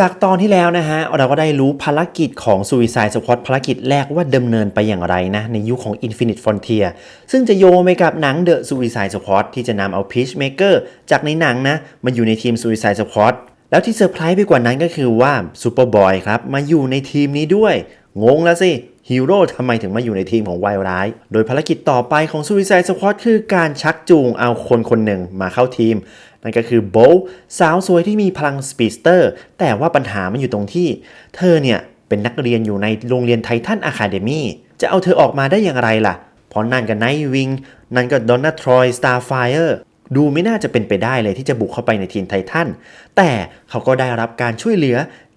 จากตอนที่แล้วนะฮะเราก็ได้รู้ภารกิจของ Suicide Squad ภารกิจแรกว่าดำเนินไปอย่างไรนะ ในยุคของ Infinite Frontier ซึ่งจะโยงไปกับหนัง The Suicide Squad ที่จะนำเอา Peacemaker จากในหนังนะ มาอยู่ในทีม Suicide Squad แล้วที่เซอร์ไพรส์ไปกว่านั้นก็คือว่า Superboy ครับ มาอยู่ในทีมนี้ด้วย งงแล้วสิฮีโร่ทำไมถึงมาอยู่ในทีมของวายร้าย โดยภารกิจต่อไปของ Suicide Squad คือการชักจูงเอาคนคนหนึ่งมาเข้าทีม นั่นก็คือโบลสาวสวยที่มีพลังสปีสเตอร์แต่ว่าปัญหามันอยู่ตรงที่ เธอเนี่ยเป็นนักเรียนอยู่ในโรงเรียนไททันอะคาเดมีจะเอาเธอออกมาได้อย่างไรล่ะ เพราะนั่นกับไนท์วิงนั่นก็ดอนน่าทรอยสตาร์ไฟเออร์ดูไม่น่าจะเป็นไปได้เลยที่จะบุกเข้าไปในทีมไททันแต่เขาก็ได้รับการช่วยเหลือ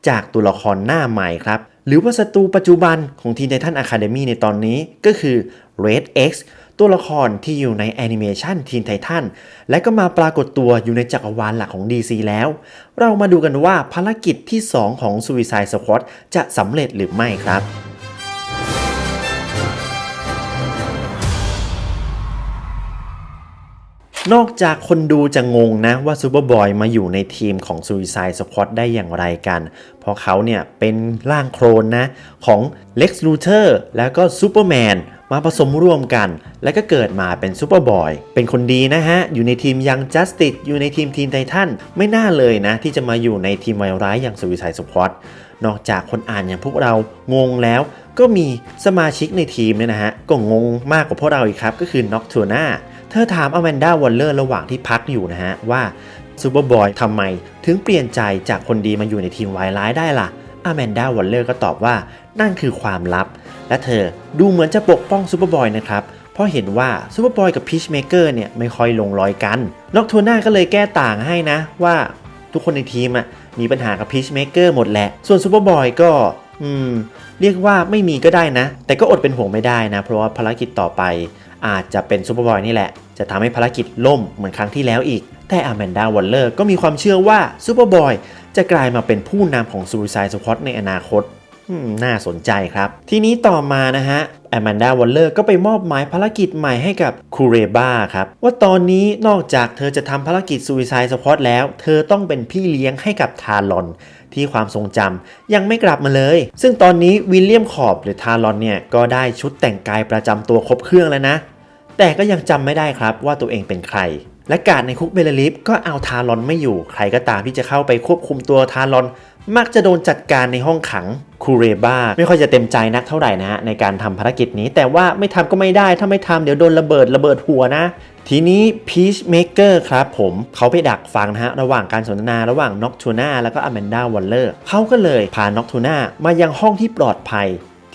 จากตัวละครหน้าใหม่ครับ หรือว่าศัตรูปัจจุบันของทีมไททันอะคาเดมีในตอนนี้ก็คือ Red X ตัวละครที่อยู่ในแอนิเมชันทีนไททันและก็มาปรากฏตัวอยู่ในจักรวาลหลักของ DC แล้ว เรามาดูกันว่าภารกิจที่ 2 ของ Suicide Squad จะสำเร็จหรือไม่ครับนอกจากคนดูจะงงนะว่าซูเปอร์บอยมาอยู่ในทีมของ Suicide Squad ได้อย่างไรกัน เพราะเขาเนี่ยเป็นร่างโครนนะของ Lex Luthor แล้วก็ซูเปอร์แมาผสมร่วมกัน แล้วก็เกิดมาเป็นซูเปอร์บอย เป็นคนดีนะฮะ อยู่ในทีมยัง Justice อยู่ในทีมทีมไททันไม่น่าเลยนะ ที่จะมาอยู่ในทีมวายร้ายอย่าง Suicide Squad นอกจากคนอ่านอย่างพวกเรางงแล้วก็มีสมาชิกในทีมเนี่ยนะฮะ ก็งงมากกว่าพวกเราอีกครับ ก็คือ Nocturna เธอถามอแมนด้าวอลเลอร์ระหว่างที่พักอยู่นะฮะ ว่าซูเปอร์บอยทำไม ถึงเปลี่ยนใจจากคนดีมาอยู่ในทีมวายร้ายได้ล่ะ อแมนดาวอลเลอร์ก็ตอบว่านั่นคือความลับ และเธอดูเหมือนจะปกป้องซูเปอร์บอยนะครับ เพราะเห็นว่าซูเปอร์บอยกับพีชเมเกอร์เนี่ยไม่ค่อยลงรอยกันน็อกทูน่าก็เลยแก้ต่างให้นะว่าทุกคนในทีมอะมีปัญหากับพีชเมเกอร์หมดแหละ ส่วนซูเปอร์บอยก็อืมเรียกว่าไม่มีก็ได้นะ แต่ก็อดเป็นห่วงไม่ได้นะ เพราะว่าภารกิจต่อไปอาจจะเป็นซูเปอร์บอยนี่แหละ จะทำให้ภารกิจล่มเหมือนครั้งที่แล้วอีก แต่อแมนดาวอลเลอร์ก็มีความเชื่อว่าซูเปอร์บอยจะกลายมาเป็นผู้นำของ Suicide Squad ในอนาคตน่าสนใจครับ ทีนี้ต่อมานะฮะแอม a นดาวอลเลอร์ก็ไปมอบหมายภารกิจใหม่ให้กับคูเรบาครับ ว่าตอนนี้นอกจากเธอจะทำภารกิจ Suicide Squad แล้ว เธอต้องเป็นพี่เลี้ยงให้กับทารอน ที่ความทรงจำยังไม่กลับมาเลย ซึ่งตอนนี้วิลเลียมขอบหรือทารอนเนี่ย ก็ได้ชุดแต่งกายประจำตัวครบเครื่องแล้วนะ แต่ก็ยังจำไม่ได้ครับว่าตัวเองเป็นใคร และการในคุกเบลลิฟก็เอาทารอนไม่อยู่ ใครก็ตามที่จะเข้าไปควบคุมตัวทารอน มักจะโดนจัดการในห้องขังคูเรบาไม่ค่อยจะเต็มใจนักเท่าไหร่นะฮะในการทำภารกิจนี้ แต่ว่าไม่ทำก็ไม่ได้ ถ้าไม่ทำเดี๋ยวโดนระเบิดระเบิดหัวนะ ทีนี้ Peacemaker ครับผมเขาไปดักฟังนะฮะ ระหว่างการสนทนาระหว่างน็อกทูน่าแล้วก็อแมนดาวอลเลอร์เขาก็เลยพาน็อกทูน่ามายังห้องที่ปลอดภัย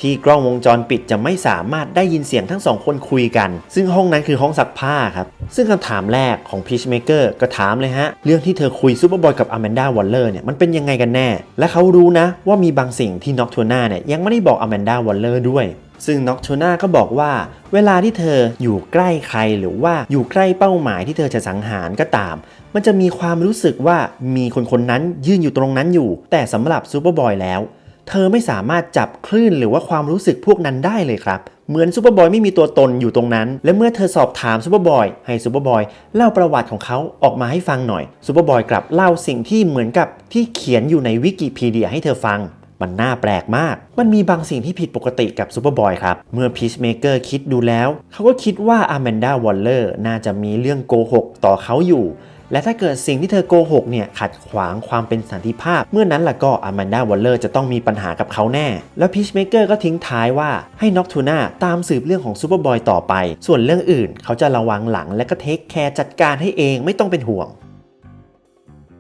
ที่กล้องวงจรปิดจะไม่สามารถได้ยินเสียงทั้งสองคนคุยกัน ซึ่งห้องนั้นคือห้องซักผ้าครับ ซึ่งคำถามแรกของ Peacemaker ก็ถามเลยฮะ เรื่องที่เธอคุยซูเปอร์บอยกับอแมนดาวอลเลอร์เนี่ยมันเป็นยังไงกันแน่ และเขารู้นะว่ามีบางสิ่งที่น็อกทูน่าเนี่ยยังไม่ได้บอกอแมนดาวอลเลอร์ด้วยซึ่งน็อกทูน่าก็บอกว่า เวลาที่เธออยู่ใกล้ใครหรือว่าอยู่ใกล้เป้าหมายที่เธอจะสังหารก็ตาม มันจะมีความรู้สึกว่ามีคนคนนั้นยืนอยู่ตรงนั้นอยู่ แต่สำหรับซูเปอร์บอยแล้ว เธอไม่สามารถจับคลื่นหรือว่าความรู้สึกพวกนั้นได้เลยครับ เหมือนซูเปอร์บอยไม่มีตัวตนอยู่ตรงนั้น และเมื่อเธอสอบถามซูเปอร์บอยให้ซูเปอร์บอยเล่าประวัติของเขาออกมาให้ฟังหน่อยซูเปอร์บอยกลับเล่าสิ่งที่เหมือนกับที่เขียนอยู่ในวิกิพีเดียให้เธอฟังมันน่าแปลกมาก มันมีบางสิ่งที่ผิดปกติกับซูเปอร์บอยครับ เมื่อพีชเมเกอร์คิดดูแล้ว เขาก็คิดว่าอาแมนดาวอลเลอร์น่าจะมีเรื่องโกหกต่อเขาอยู่ และถ้าเกิดสิ่งที่เธอโกหกเนี่ยขัดขวางความเป็นสันติภาพ เมื่อนั้นล่ะก็อแมนดาวอลเลอร์จะต้องมีปัญหากับเขาแน่ แล้วพีชเมเกอร์ก็ทิ้งท้ายว่าให้น็อกทูน่าตามสืบเรื่องของซูเปอร์บอยต่อไป ส่วนเรื่องอื่นเขาจะระวังหลังและก็เทคแคร์จัดการให้เองไม่ต้องเป็นห่วง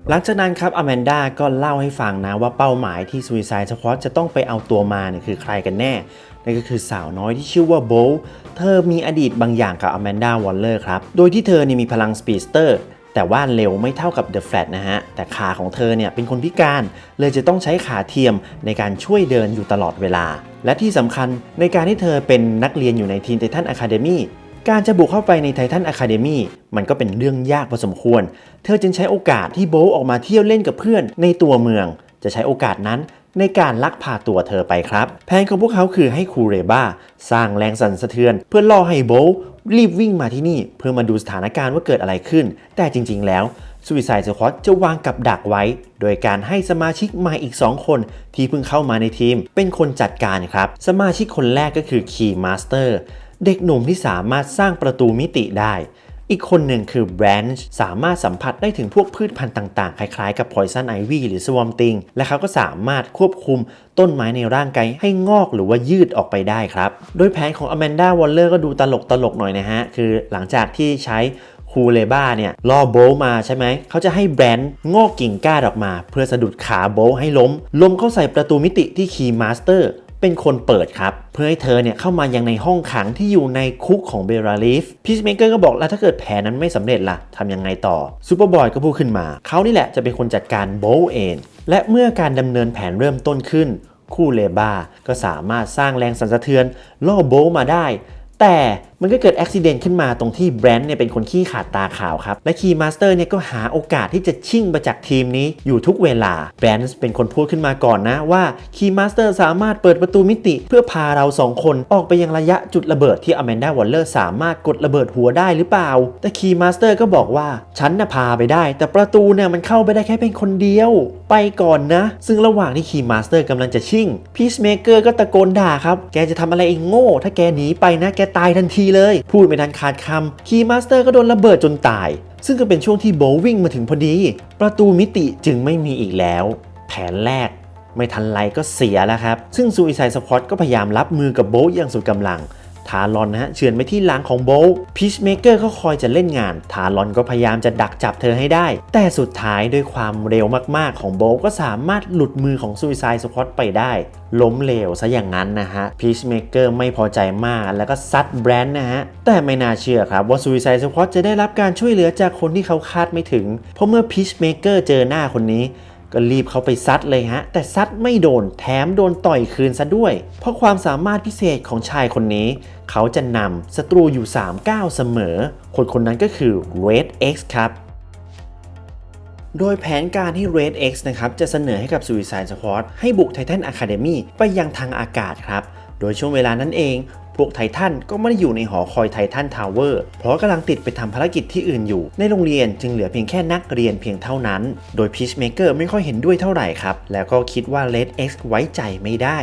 หลังจากนั้นครับอแมนดาก็เล่าให้ฟังนะว่าเป้าหมายที่ Suicide Squad จะต้องไปเอาตัวมาเนี่ยคือใครกันแน่ นั่นก็คือสาวน้อยที่ชื่อว่าโบลเธอมีอดีตบางอย่างกับอแมนดาวอลเลอร์ครับ โดยที่เธอเนี่ยมีพลังสปีดสเตอร์ แต่ว่าเร็วไม่เท่ากับเดอะแฟลตนะฮะ แต่ขาของเธอเนี่ยเป็นคนพิการ เลยจะต้องใช้ขาเทียมในการช่วยเดินอยู่ตลอดเวลา และที่สำคัญในการที่เธอเป็นนักเรียนอยู่ในทีมไททันอะคาเดมีการจะบุกเข้าไปในไททันอะคาเดมีมันก็เป็นเรื่องยากพอสมควร เธอจึงใช้โอกาสที่โบลออกมาเที่ยวเล่นกับเพื่อนในตัวเมือง จะใช้โอกาสนั้นในการลักพาตัวเธอไปครับ แผนของพวกเขาคือให้คูเรบาสร้างแรงสั่นสะเทือน เพื่อล่อให้โบ รีบวิ่งมาที่นี่เพื่อมาดูสถานการณ์ว่าเกิดอะไรขึ้น แต่จริง ๆ แล้ว Suicide Squad จะวางกับดักไว้ โดยการให้สมาชิกใหม่อีก 2 คน ที่เพิ่งเข้ามาในทีม เป็นคนจัดการครับ สมาชิกคนแรกก็คือคีย์มาสเตอร์เด็กหนุ่มที่สามารถสร้างประตูมิติได้ อีกคนหนึ่งคือ Branch สามารถสัมผัสได้ถึงพวกพืชพันธุ์ต่างๆ คล้ายๆ กับ Poison Ivy หรือ Swamp Thing และเขาก็สามารถควบคุมต้นไม้ในร่างกายให้งอกหรือว่ายืดออกไปได้ครับ โดยแผนของ Amanda Waller ก็ดูตลกตลกหน่อยนะฮะ คือหลังจากที่ใช้คูเลบ้าเนี่ยล่อโบลมาใช่ไหม เขาจะให้แบรนด์งอกกิ่งก้านออกมา เพื่อสะดุดขาโบลให้ล้มลมเข้าใส่ประตูมิติที่คีย์มาสเตอร์ เป็นคนเปิดครับ เพื่อให้เธอเนี่ยเข้ามายังในห้องขังที่อยู่ในคุกของเบราลิฟพีชเมเกอร์ก็บอกแล้วถ้าเกิดแผนนั้นไม่สำเร็จล่ะทำยังไงต่อซูเปอร์บอยก็พูดขึ้นมา เขานี่แหละจะเป็นคนจัดการโบลเองและเมื่อการดำเนินแผนเริ่มต้นขึ้น คู่เลบาก็สามารถสร้างแรงสั่นสะเทือนล่อโบลมาได้ แต่ มันก็เกิดอุบิเหตุขึ้นมาตรงที่แบรนด์เนี่ยเป็นคนขี้ขาดตาขาวครับ และคีย์มาสเตอร์เนี่ยก็หาโอกาสที่จะชิ่งมาจากทีมนี้อยู่ทุกเวลาแบรนด์เป็นคนพูดขึ้นมาก่อนนะว่าคีย์มาสเตอร์สามารถเปิดประตูมิติเพื่อพาเราสองคนออกไปยังระยะจุดระเบิดที่อแมนดาวอลเลอร์สามารถกดระเบิดหัวได้หรือเปล่า แต่คีย์มาสเตอร์ก็บอกว่าฉันน่ะพาไปได้ แต่ประตูเนี่ยมันเข้าไปได้แค่เป็นคนเดียว ไปก่อนนะ ซึ่งระหว่างที่คีย์มาสเตอร์กำลังจะชิ่งพีชเมเกอร์ก็ตะโกนด่าครับแกจะทำอะไรเองโง่ ถ้าแกหนีไปนะแกตายทันทีเลย พูดไม่ทันขาดคำคีย์มาสเตอร์ก็โดนระเบิดจนตาย ซึ่งก็เป็นช่วงที่โบว์วิ่งมาถึงพอดี ประตูมิติจึงไม่มีอีกแล้ว แผนแรกไม่ทันไรก็เสียแล้วครับ ซึ่งซูอิไซสควอตก็พยายามรับมือกับโบว์อย่างสุดกำลัง ทารอนนะฮะเฉือนไปที่หลังของโบว์พีชเมเกอร์ก็คอยจะเล่นงาน ทารอนก็พยายามจะดักจับเธอให้ได้ แต่สุดท้ายด้วยความเร็วมากๆของโบว์ก็สามารถหลุดมือของซูอิไซสควอตไปได้ ล้มเหลวซะอย่างนั้นนะฮะพีชเมเกอร์ไม่พอใจมากแล้วก็ซัดแบรนด์นะฮะ แต่ไม่น่าเชื่อครับว่าซูอิไซสควอตจะได้รับการช่วยเหลือจากคนที่เขาคาดไม่ถึง เพราะเมื่อพีชเมเกอร์เจอหน้าคนนี้ ก็รีบเข้าไปซัดเลยฮะ แต่ซัดไม่โดนแถมโดนต่อยคืนซะด้วย เพราะความสามารถพิเศษของชายคนนี้ เขาจะนำศัตรูอยู่3ก้าเสมอ คนคนนั้นก็คือ Red X ครับโดยแผนการที่ Red X นะครับจะเสนอให้กับ Suicide Squad ให้บุก Titan Academy ไปยังทางอากาศครับ โดยช่วงเวลานั้นเอง พวกไททันก็ไม่ได้อยู่ในหอคอยไททันทาวเวอร์เพราะกำลังติดไปทำภารกิจที่อื่นอยู่ ในโรงเรียนจึงเหลือเพียงแค่นักเรียนเพียงเท่านั้น โดย Peacemaker ไม่ค่อยเห็นด้วยเท่าไหร่ครับ แล้วก็คิดว่า Red X ไว้ใจไม่ได้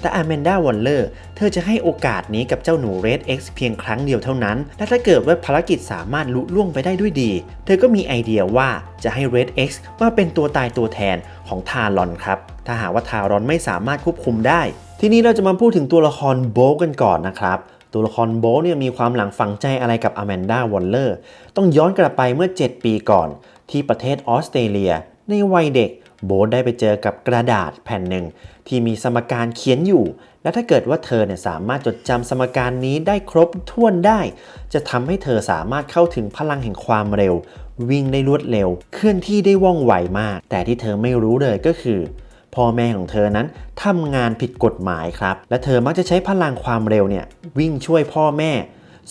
แต่ Amanda Waller เธอจะให้โอกาสนี้กับเจ้าหนู Red X เพียงครั้งเดียวเท่านั้น และถ้าเกิดว่าภารกิจสามารถลุล่วงไปได้ด้วยดี เธอก็มีไอเดียว่าจะให้ Red X มาเป็นตัวตายตัวแทนของทารอนครับ ถ้าหากว่าทารอนไม่สามารถควบคุมได้ ทีนี้เราจะมาพูดถึงตัวละครโบกันก่อนนะครับ ตัวละครโบเนี่ยมีความหลังฝังใจอะไรกับอแมนดาวอลเลอร์ต้องย้อนกลับไปเมื่อ 7 ปีก่อน ที่ประเทศออสเตรเลีย ในวัยเด็กโบได้ไปเจอกับกระดาษแผ่นหนึ่ง ที่มีสมการเขียนอยู่ และถ้าเกิดว่าเธอเนี่ยสามารถจดจำสมการนี้ได้ครบถ้วนได้ จะทำให้เธอสามารถเข้าถึงพลังแห่งความเร็ว วิ่งได้รวดเร็ว เคลื่อนที่ได้ว่องไวมาก แต่ที่เธอไม่รู้เลยก็คือ พ่อแม่ของเธอนั้นทำงานผิดกฎหมายครับ และเธอมักจะใช้พลังความเร็วเนี่ยวิ่งช่วยพ่อแม่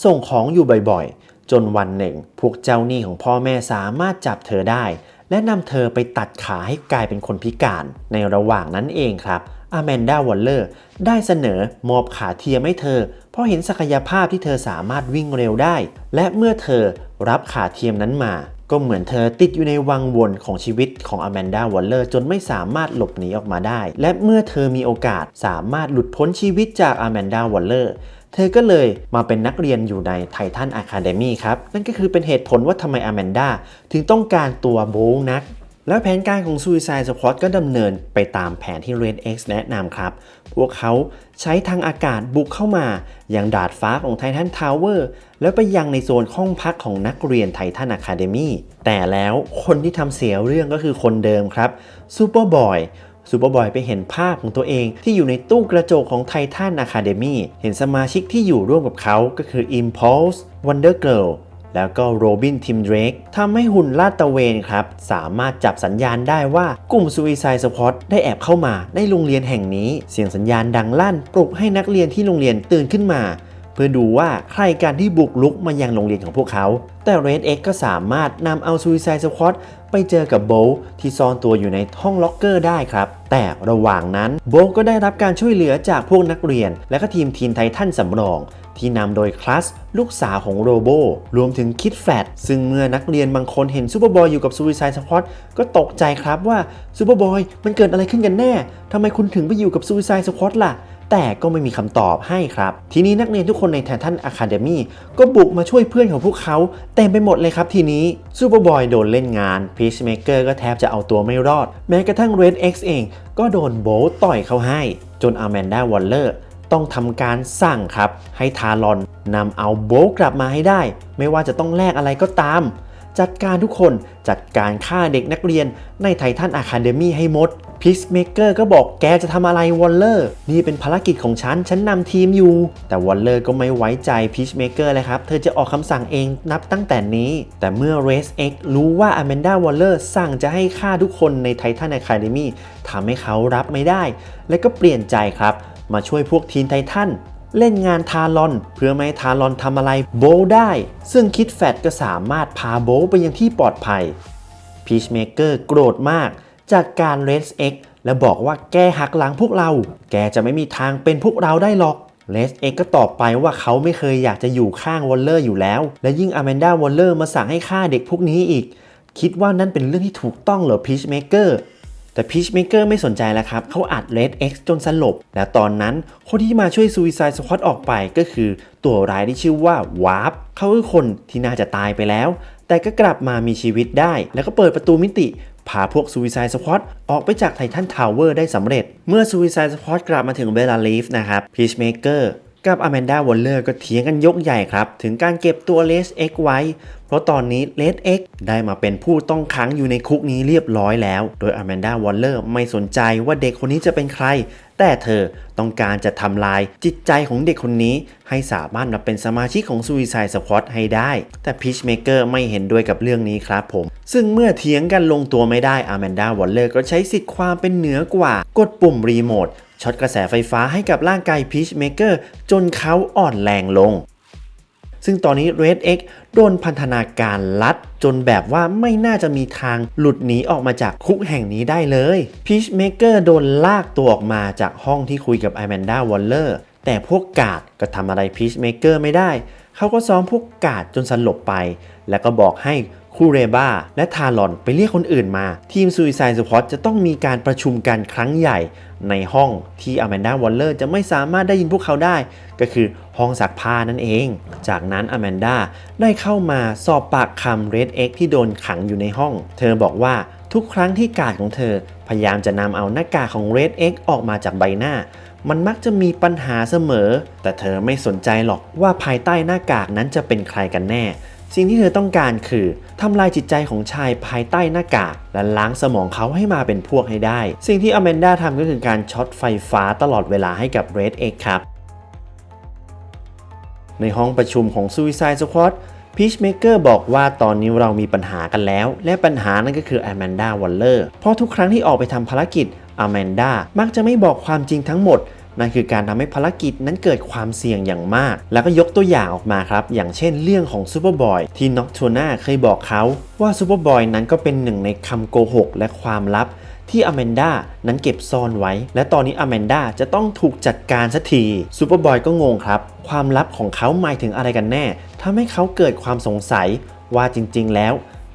ส่งของอยู่บ่อยๆ จนวันหนึ่ง พวกเจ้าหนี้ของพ่อแม่สามารถจับเธอได้ และนำเธอไปตัดขาให้กลายเป็นคนพิการ ในระหว่างนั้นเองครับอแมนดาวอลเลอร์ได้เสนอมอบขาเทียมให้เธอ เพราะเห็นศักยภาพที่เธอสามารถวิ่งเร็วได้ และเมื่อเธอรับขาเทียมนั้นมา ก็เหมือนเธอติดอยู่ในวังวนของชีวิตของอแมนดาวอลเลอร์จนไม่สามารถหลบหนีออกมาได้ และเมื่อเธอมีโอกาสสามารถหลุดพ้นชีวิตจากอแมนดาวอลเลอร์เธอก็เลยมาเป็นนักเรียนอยู่ในไททันอะคาเดมีครับ นั่นก็คือเป็นเหตุผลว่าทำไมอแมนดาถึงต้องการตัวโบลนัก แล้วแผนการของ Suicide Squad ก็ดำเนินไปตามแผนที่ Red X แนะนำครับ พวกเขาใช้ทางอากาศบุกเข้ามายังดาดฟ้าของไททันทาวเวอร์แล้วไปยังในโซนห้องพักของนักเรียนไททันอะคาเดมีแต่แล้วคนที่ทำเสียเรื่องก็คือคนเดิมครับซูเปอร์บอยซูเปอร์บอยไปเห็นภาพของตัวเองที่อยู่ในตู้กระจกของไททันอะคาเดมีเห็นสมาชิกที่อยู่ร่วมกับเขาก็คือ Impulse Wonder Girl แล้วก็โรบินทิมเดรกทำให้หุ่นลาดตะเวนครับ สามารถจับสัญญาณได้ว่ากลุ่มซูอิไซสปอตได้แอบเข้ามาในโรงเรียนแห่งนี้ เสียงสัญญาณดังลั่นปลุกให้นักเรียนที่โรงเรียนตื่นขึ้นมา เพื่อดูว่าใครกันที่บุกลุกมายังโรงเรียนของพวกเขา แต่ Red X ก็สามารถนำเอา Suicide Squad ไปเจอกับโบลที่ซ่อนตัวอยู่ในห้องล็อกเกอร์ได้ครับ แต่ระหว่างนั้นโบลก็ได้รับการช่วยเหลือจากพวกนักเรียน และก็ทีมทีนไททันสำรอง ที่นำโดยคลาสลูกสาวของโรโบรวมถึงคิดแฟดซึ่งเมื่อนักเรียนบางคนเห็นซูเปอร์บอยอยู่กับซู i ิ i d e Squad ก็ตกใจครับว่าซูเปอร์บอยมันเกิดอะไรขึ้นกันแน่ทำไมคุณถึงไปอยู่กับซู i ิ i d e Squad ล่ะ แต่ก็ไม่มีคำตอบให้ครับ ทีนี้นักเรียนทุกคนในแทนทันอะคาเดมีก็บุกมาช่วยเพื่อนของพวกเขาเต็มไปหมดเลยครับทีนี้ซูเปอร์บอยโดนเล่นงานพีชเมเกอร์ก็แทบจะเอาตัวไม่รอด แม้กระทั่ง Red X เองก็โดนโบลต่อยเขาให้ จนอาแมนดาวอลเลอร์ต้องทำการสั่งครับ ให้ทารอนนำเอาโบลกลับมาให้ได้ ไม่ว่าจะต้องแลกอะไรก็ตาม จัดการทุกคนจัดการฆ่าเด็กนักเรียนในไททันอะคาเดมีให้หมดพีชเมเกอร์ก็บอกแกจะทำอะไรวอลเลอร์นี่เป็นภารกิจของฉัน ฉันนำทีมอยู่ แต่วอลเลอร์ก็ไม่ไว้ใจพีชเมเกอร์เลยครับ เธอจะออกคำสั่งเองนับตั้งแต่นี้ แต่เมื่อเรสเอ็กรู้ว่าอแมนดาวอลเลอร์สั่งจะให้ฆ่าทุกคนในไททันอะคาเดมีทำให้เขารับไม่ได้ และก็เปลี่ยนใจครับ มาช่วยพวกทีนไททัน เล่นงานทารอน เพื่อไม่ให้ทารอนทำอะไรโบได้ ซึ่งคิดแฟดก็สามารถพาโบไปยังที่ปลอดภัยพีชเมเกอร์โกรธมาก จากการเรสเอ็กและบอกว่าแกหักหลังพวกเรา แกจะไม่มีทางเป็นพวกเราได้หรอกเลสเอ็กก็ตอบไปว่าเขาไม่เคยอยากจะอยู่ข้างวอลเลอร์อยู่แล้ว และยิ่งอแมนดาวอลเลอร์มาสั่งให้ฆ่าเด็กพวกนี้อีก คิดว่านั่นเป็นเรื่องที่ถูกต้องเหรอพีชเมเกอร์ แต่พีชเมเกอร์ไม่สนใจแล้วครับ เขาอัด Red X จนสลบ และตอนนั้นคนที่มาช่วย Suicide Squad ออกไปก็คือตัวร้ายที่ชื่อว่าวาร์ปเขาคือคนที่น่าจะตายไปแล้ว แต่ก็กลับมามีชีวิตได้ แล้วก็เปิดประตูมิติพาพวก Suicide Squad ออกไปจากไททันทาวเวอร์ได้สำเร็จ เมื่อ Suicide Squad กลับมาถึงเบลาลีฟนะครับพีชเมเกอร์ กับอแมนดาวอลเลอร์ก็เถียงกันยกใหญ่ครับ ถึงการเก็บตัวเลสเอ็กไว้ เพราะตอนนี้เลสเอ็กได้มาเป็นผู้ต้องขังอยู่ในคุกนี้เรียบร้อยแล้ว โดยอแมนดาวอลเลอร์ไม่สนใจว่าเด็กคนนี้จะเป็นใคร แต่เธอต้องการจะทำลายจิตใจของเด็กคนนี้ ให้สามารถมาเป็นสมาชิกของ Suicide Squad ให้ได้ แต่ Peacemaker ไม่เห็นด้วยกับเรื่องนี้ครับผม ซึ่งเมื่อเถียงกันลงตัวไม่ได้อแมนดาวอลเลอร์ก็ใช้สิทธิ์ความเป็นเหนือกว่ากดปุ่มรีโมท ช็อตกระแสไฟฟ้าให้กับร่างกาย Peacemaker จนเขาอ่อนแรงลง ซึ่งตอนนี้ Red X โดนพันธนาการลัด จนแบบว่าไม่น่าจะมีทางหลุดหนีออกมาจากคุกแห่งนี้ได้เลย Peacemaker โดนลากตัวออกมาจากห้องที่คุยกับ Amanda Waller แต่พวกกาดก็ทำอะไร Peacemaker ไม่ได้ เขาก็ซ้อมพวกกาดจนสลบไป แล้วก็บอกให้ คูเรบาและทารอนไปเรียกคนอื่นมา ทีม Suicide Squad จะต้องมีการประชุมกันครั้งใหญ่ในห้องที่อแมนดาวอลเลอร์จะไม่สามารถได้ยินพวกเขาได้ ก็คือห้องซักผ้านั่นเอง จากนั้นอแมนดาได้เข้ามาสอบปากคำเรดเอ็กที่โดนขังอยู่ในห้อง เธอบอกว่าทุกครั้งที่กาดของเธอ พยายามจะนำเอาหน้ากากของเรดเอ็กออกมาจากใบหน้า มันมักจะมีปัญหาเสมอ แต่เธอไม่สนใจหรอกว่าภายใต้หน้ากากนั้นจะเป็นใครกันแน่ สิ่งที่เธอต้องการคือทำลายจิตใจของชายภายใต้หน้ากากและล้างสมองเขาให้มาเป็นพวกให้ได้ สิ่งที่อแมนดาทำก็คือการช็อตไฟฟ้าตลอดเวลาให้กับ Red X ครับ ในห้องประชุมของ Suicide Squad Peacemaker บอกว่าตอนนี้เรามีปัญหากันแล้ว และปัญหานั่นก็คือ Amanda Waller เพราะทุกครั้งที่ออกไปทำภารกิจ Amanda มักจะไม่บอกความจริงทั้งหมด นั่นคือการทำให้ภารกิจนั้นเกิดความเสี่ยงอย่างมาก แล้วก็ยกตัวอย่างออกมาครับ อย่างเช่นเรื่องของซูเปอร์บอยที่น็อกโทนาเคยบอกเขา ว่าซูเปอร์บอยนั้นก็เป็นหนึ่งในคำโกหกและความลับที่อแมนดานั้นเก็บซ่อนไว้ และตอนนี้อแมนดาจะต้องถูกจัดการสักทีซูเปอร์บอยก็งงครับ ความลับของเขาหมายถึงอะไรกันแน่ทำให้เขาเกิดความสงสัยว่าจริง ๆ แล้ว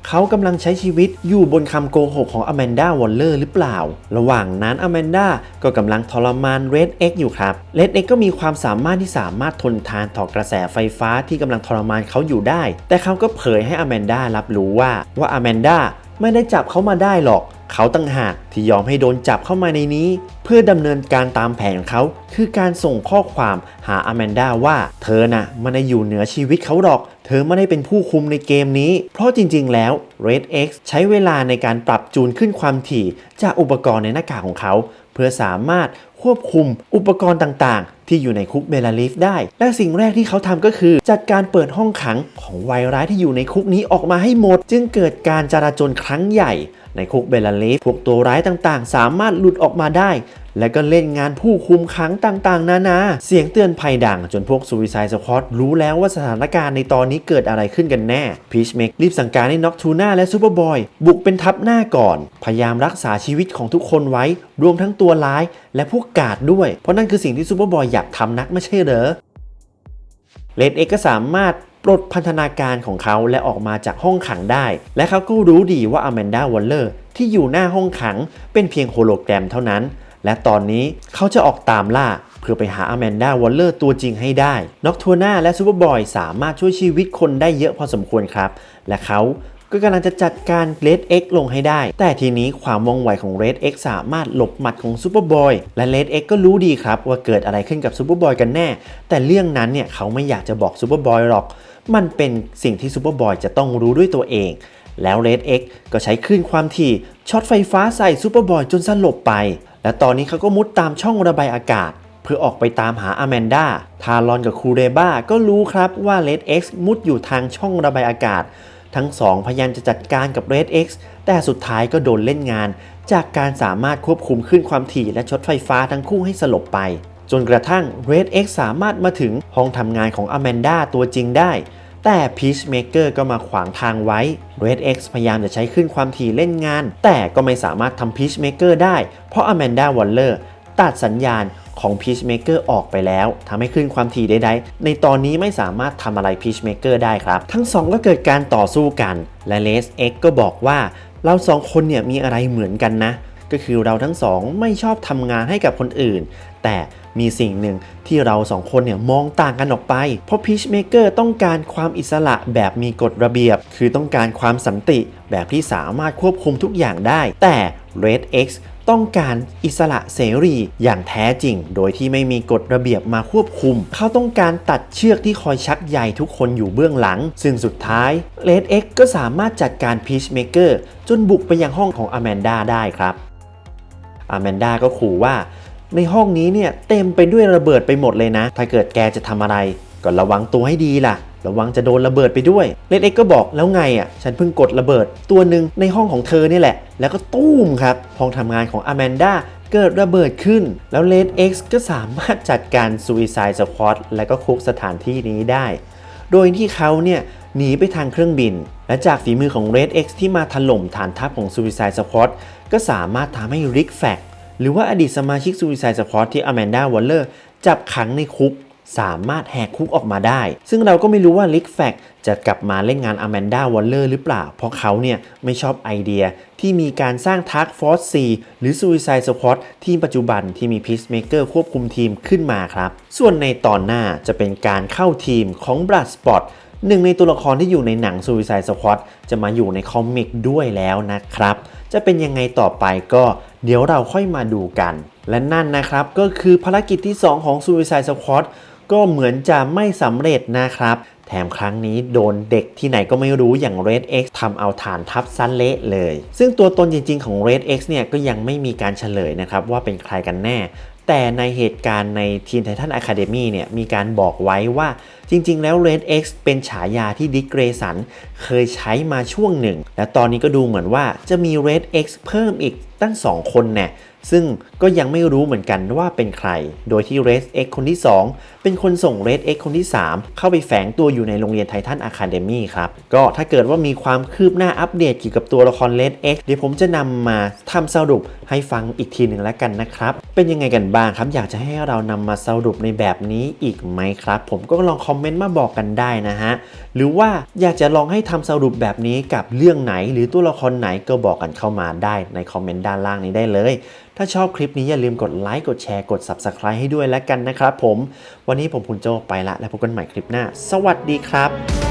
เขากำลังใช้ชีวิตอยู่บนคำโกหกของอแมนดาวอลเลอร์หรือเปล่า ระหว่างนั้นอแมนดาก็กำลังทรมานเรดเอ็กอยู่ครับเรดเอ็กก็มีความสามารถที่สามารถทนทานต่อกระแสไฟฟ้าที่กำลังทรมานเขาอยู่ได้ แต่เขาก็เผยให้อแมนดารับรู้ว่าว่าอแมนดาไม่ได้จับเขามาได้หรอก เขาตั้งหากที่ยอมให้โดนจับเข้ามาในนี้ เพื่อดำเนินการตามแผนของเขาคือการส่งข้อความหาอแมนดาว่า เธอน่ะม่ได้อยู่เหนือชีวิตเขาหรอก เธอไม่ได้เป็นผู้คุมในเกมนี้ เพราะจริงๆ แล้ว Red X ใช้เวลาในการปรับจูนขึ้นความถี่จากอุปกรณ์ในหน้ากากของเขา เพื่อสามารถควบคุมอุปกรณ์ต่างๆ ที่อยู่ในคุกเบลาลิฟได้ และสิ่งแรกที่เขาทำก็คือ จัดการเปิดห้องขังของวัยร้ายที่อยู่ในคุกนี้ออกมาให้หมด จึงเกิดการจราจนครั้งใหญ่ ในคุกเบลาลิฟพวกตัวร้ายต่างๆ สามารถหลุดออกมาได้ และก็เล่นงานผู้คุมขังต่างๆ นานา เสียงเตือนภัยดังจนพวก Suicide Squad รู้แล้วว่าสถานการณ์ในตอนนี้เกิดอะไรขึ้นกันแน่พีชเมกรีบสั่งการให้น็อกทูน่าและซูเปอร์บอยบุกเป็นทัพหน้าก่อน พยายามรักษาชีวิตของทุกคนไว้ รวมทั้งตัวร้าย และพวกกาดด้วย เพราะนั่นคือสิ่งที่ซูเปอร์บอยอยากทำนักไม่ใช่เหรอเลดเอ็กก็สามารถปลดพันธนาการของเขาและออกมาจากห้องขังได้ และเขาก็รู้ดีว่าอแมนดาวอลเลอร์ที่อยู่หน้าห้องขังเป็นเพียงโฮโลแกรมเท่านั้น และตอนนี้เขาจะออกตามล่าเพื่อไปหาอแมนดาวอลเลอร์ตัวจริงให้ได้น็อกทัวนาและซูเปอร์บอยสามารถช่วยชีวิตคนได้เยอะพอสมควรครับ และเขาก็กำลังจะจัดการ Red X ลงให้ได้ แต่ทีนี้ความว่องไวของ Red X สามารถหลบหมัดของซูเปอร์บอยและ Red X ก็รู้ดีครับว่าเกิดอะไรขึ้นกับซูเปอร์บอยกันแน่ แต่เรื่องนั้นเนี่ยเขาไม่อยากจะบอกซูเปอร์บอยหรอก มันเป็นสิ่งที่ซูเปอร์บอยจะต้องรู้ด้วยตัวเอง แล้ว Red X ก็ใช้คลื่นความถี่ช็อตไฟฟ้าใส่ซูเปอร์บอยจนสลบไป และตอนนี้เขาก็มุดตามช่องระบายอากาศ เพื่อออกไปตามหาอแมนดาทารอนกับคูเรบ้าก็รู้ครับว่า Red X มุดอยู่ทางช่องระบายอากาศ ทั้งสองพยายามจะจัดการกับ Red X แต่สุดท้ายก็โดนเล่นงาน จากการสามารถควบคุมขึ้นความถี่และช็อตไฟฟ้าทั้งคู่ให้สลบไป จนกระทั่ง Red X สามารถมาถึงห้องทำงานของอแมนดาตัวจริงได้ แต่ Peacemaker ก็มาขวางทางไว้ Red X พยายามจะใช้ขึ้นความถี่เล่นงาน แต่ก็ไม่สามารถทำ Peacemaker ได้ เพราะ Amanda Waller ตัดสัญญาณของ Peacemaker ออกไปแล้วทำให้ขึ้นความถี่ใดๆ ในตอนนี้ไม่สามารถทำอะไร Peacemaker ได้ครับ ทั้งสองก็เกิดการต่อสู้กัน และ Les X ก็บอกว่าเราสองคนเนี่ยมีอะไรเหมือนกันนะ ก็คือเราทั้งสองไม่ชอบทำงานให้กับคนอื่น แต่มีสิ่งหนึ่งที่เราสองคนเนี่ยมองต่างกันออกไป เพราะ Peacemaker ต้องการความอิสระแบบมีกฎระเบียบ คือต้องการความสันติแบบที่สามารถควบคุมทุกอย่างได้ แต่ Red X ต้องการอิสระเสรีอย่างแท้จริง โดยที่ไม่มีกฎระเบียบมาควบคุม เขาต้องการตัดเชือกที่คอยชักใยทุกคนอยู่เบื้องหลัง ซึ่งสุดท้าย Red X ก็สามารถจัดการ Peacemaker จนบุกไปยังห้องของอแมนดาได้ครับ อแมนดาก็ขู่ว่า ในห้องนี้เนี่ยเต็มไปด้วยระเบิดไปหมดเลยนะ ถ้าเกิดแกจะทำอะไรก็ระวังตัวให้ดีล่ะ ระวังจะโดนระเบิดไปด้วยเลดเอ็กก็บอกแล้วไงอะฉันเพิ่งกดระเบิด ตัวหนึ่งในห้องของเธอนี่แหละ แล้วก็ตู้มครับห้องทำงานของอแมนดาเกิดระเบิดขึ้น แล้วเลดเอ็กก็สามารถจัดการซู i ไซ d ์สควอตและก็คุกสถานที่นี้ได้ โดยที่เขาเนี่ยหนีไปทางเครื่องบิน และจากฝีมือของ Red X ที่มาถล่มฐานทัพของ Suicide Squad ก็สามารถทำให้ Rick Flag หรือว่าอดีตสมาชิก Suicide Squad ที่ Amanda Waller จับขังในคุกสามารถแหกคุกออกมาได้ ซึ่งเราก็ไม่รู้ว่า Rick Flag จะกลับมาเล่นงาน Amanda Waller หรือเปล่า เพราะเขาเนี่ยไม่ชอบไอเดียที่มีการสร้าง Task Force C หรือ Suicide Squad ทีมปัจจุบันที่มี Peacemaker ควบคุมทีมขึ้นมาครับ ส่วนในตอนหน้าจะเป็นการเข้าทีมของ Bloodspot หนึ่งในตัวละครที่อยู่ในหนัง Suicide Squad จะมาอยู่ในคอมิกด้วยแล้วนะครับ จะเป็นยังไงต่อไปก็เดี๋ยวเราค่อยมาดูกัน และนั่นนะครับก็คือภารกิจที่ 2 ของ Suicide Squad ก็เหมือนจะไม่สำเร็จนะครับ แถมครั้งนี้โดนเด็กที่ไหนก็ไม่รู้อย่าง Red X ทำเอาฐานทัพซันเละเลย ซึ่งตัวตนจริงๆของ Red X เนี่ยก็ยังไม่มีการเฉลยนะครับว่าเป็นใครกันแน่ แต่ในเหตุการณ์ในทีมไททันอะคาเดมีเนี่ยมีการบอกไว้ว่าจริง ๆ แล้ว Red X เป็นฉายาที่ดิกเกรสันเคยใช้มาช่วงหนึ่ง และตอนนี้ก็ดูเหมือนว่าจะมี Red X เพิ่มอีกตั้ง 2 คนแน่ซึ่งก็ยังไม่รู้เหมือนกันว่าเป็นใคร โดยที่ Red X คนที่ 2 เป็นคนส่ง Red X คนที่ 3 เข้าไปแฝงตัวอยู่ในโรงเรียนไททันอะคาเดมีครับ ก็ถ้าเกิดว่ามีความคืบหน้าอัปเดตเกี่ยวกับตัวละคร Red X เดี๋ยวผมจะนำมาทำสรุปให้ฟังอีกทีหนึ่งแล้วกันนะครับ เป็นยังไงกันบ้างครับ อยากจะให้เรานำมาสรุปในแบบนี้อีกไหมครับ ผมก็ลองคอมเมนต์มาบอกกันได้นะฮะ หรือว่าอยากจะลองให้ทำสรุปแบบนี้กับเรื่องไหน หรือตัวละครไหนก็บอกกันเข้ามาได้ในคอมเมนต์ด้านล่างนี้ได้เลย ถ้าชอบคลิปนี้อย่าลืมกดไลค์กดแชร์กด Subscribe ให้ด้วยแล้วกันนะครับผมวันวันนี้ผมคุณโจไปละ แล้วพบกันใหม่คลิปหน้า สวัสดีครับ